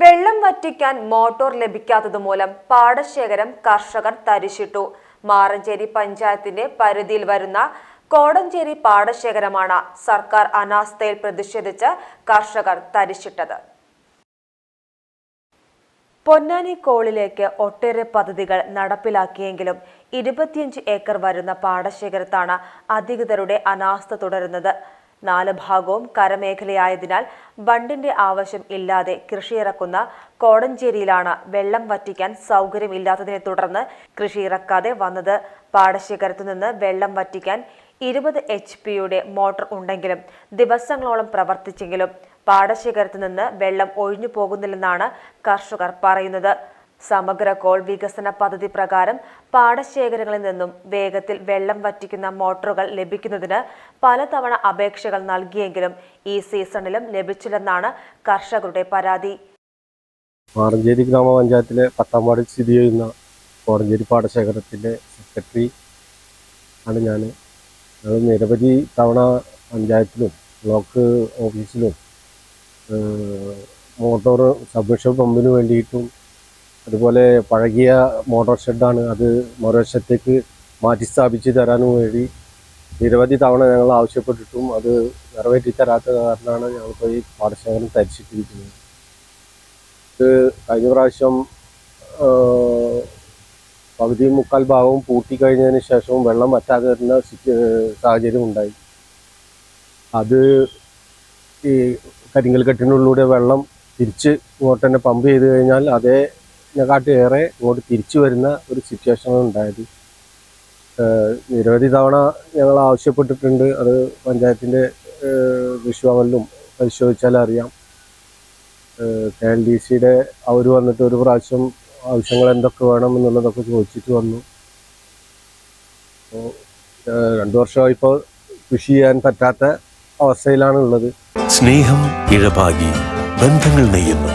വെള്ളം വറ്റിക്കാൻ മോട്ടോർ ലഭിക്കാത്തത് മൂലം പാടശേഖരം കർഷകർ തരിശിട്ടു. മാറഞ്ചേരി പഞ്ചായത്തിന്റെ പരിധിയിൽ വരുന്ന കോടഞ്ചേരി പാടശേഖരമാണ് സർക്കാർ അനാസ്ഥയിൽ പ്രതിഷേധിച്ച് കർഷകർ തരിശിട്ടത്. പൊന്നാനി കോളിലേക്ക് ഒട്ടേറെ പദ്ധതികൾ നടപ്പിലാക്കിയെങ്കിലും ഇരുപത്തിയഞ്ച് ഏക്കർ വരുന്ന പാടശേഖരത്താണ് അധികൃതരുടെ അനാസ്ഥ തുടരുന്നത്. നാല് ഭാഗവും കരമേഖലയായതിനാൽ ബണ്ടിന്റെ ആവശ്യം ഇല്ലാതെ കൃഷിയിറക്കുന്ന കോടഞ്ചേരിയിലാണ് വെള്ളം വറ്റിക്കാൻ സൗകര്യമില്ലാത്തതിനെ തുടർന്ന് കൃഷിയിറക്കാതെ വന്നത്. പാടശേഖരത്തു നിന്ന് വെള്ളം വറ്റിക്കാൻ ഇരുപത് എച്ച് പിയുടെ മോട്ടോർ ഉണ്ടെങ്കിലും ദിവസങ്ങളോളം പ്രവർത്തിച്ചെങ്കിലും പാടശേഖരത്തു നിന്ന് വെള്ളം ഒഴിഞ്ഞു പോകുന്നില്ലെന്നാണ് കർഷകർ പറയുന്നത്. സമഗ്ര കോൾ വികസന പദ്ധതി പ്രകാരം പാടശേഖരങ്ങളിൽ നിന്നും വേഗത്തിൽ വെള്ളം വറ്റിക്കുന്ന മോട്ടോറുകൾ ലഭിക്കുന്നതിന് പലതവണ അപേക്ഷകൾ നൽകിയെങ്കിലും ഈ സീസണിലും ലഭിച്ചില്ലെന്നാണ് കർഷകരുടെ പരാതി. വാറഞ്ചേരി ഗ്രാമപഞ്ചായത്തിലെ വാർഡിൽ സ്ഥിതി ചെയ്യുന്ന കോടഞ്ചേരി പാടശേഖരത്തിന്റെ സെക്രട്ടറി ആണ് ഞാൻ ഞങ്ങൾ നിരവധി തവണ പഞ്ചായത്തിലും ബ്ലോക്ക് ഓഫീസിലും മോട്ടോർ സബ്മിഷൻ പമ്പിന് വേണ്ടിയിട്ടും അതുപോലെ പഴകിയ മോട്ടോർ ഷെഡാണ് അത് മറുവശത്തേക്ക് മാറ്റി സ്ഥാപിച്ച് തരാനും വേണ്ടി നിരവധി തവണ ഞങ്ങൾ ആവശ്യപ്പെട്ടിട്ടും അത് നിറവേറ്റി തരാത്ത കാരണമാണ് ഞങ്ങളിപ്പോൾ ഈ പാടശേഖരം തരിച്ചിട്ടിരിക്കുന്നത് ഇത് കഴിഞ്ഞ പ്രാവശ്യം പകുതി മുക്കാൽ ഭാഗവും പൂട്ടിക്കഴിഞ്ഞതിന് ശേഷവും വെള്ളം വറ്റാതെ വരുന്ന സാഹചര്യം ഉണ്ടായി. അത് ഈ കരിങ്കൽ കെട്ടിനുള്ളിലൂടെ വെള്ളം തിരിച്ച് ഇങ്ങോട്ട് തന്നെ പമ്പ് ചെയ്ത് കഴിഞ്ഞാൽ അതേ കാട്ടി ഏറെ ഇങ്ങോട്ട് തിരിച്ചു വരുന്ന ഒരു സിറ്റുവേഷനാണ് ഉണ്ടായത്. നിരവധി തവണ ഞങ്ങൾ ആവശ്യപ്പെട്ടിട്ടുണ്ട്. അത് പഞ്ചായത്തിന്റെ വിശ്വാമലിലും പരിശോധിച്ചാൽ അറിയാം. കെ എൽ ഡി സിയുടെ അവർ വന്നിട്ട് ഒരു പ്രാവശ്യം ആവശ്യങ്ങൾ എന്തൊക്കെ വേണം എന്നുള്ളതൊക്കെ ചോദിച്ചിട്ട് വന്നു. അപ്പോൾ രണ്ടു വർഷമായി ഇപ്പോൾ കൃഷി ചെയ്യാൻ പറ്റാത്ത അവസ്ഥയിലാണ് ഉള്ളത് സ്നേഹം ഇഴപാകി ബന്ധങ്ങൾ നെയ്യുന്നു.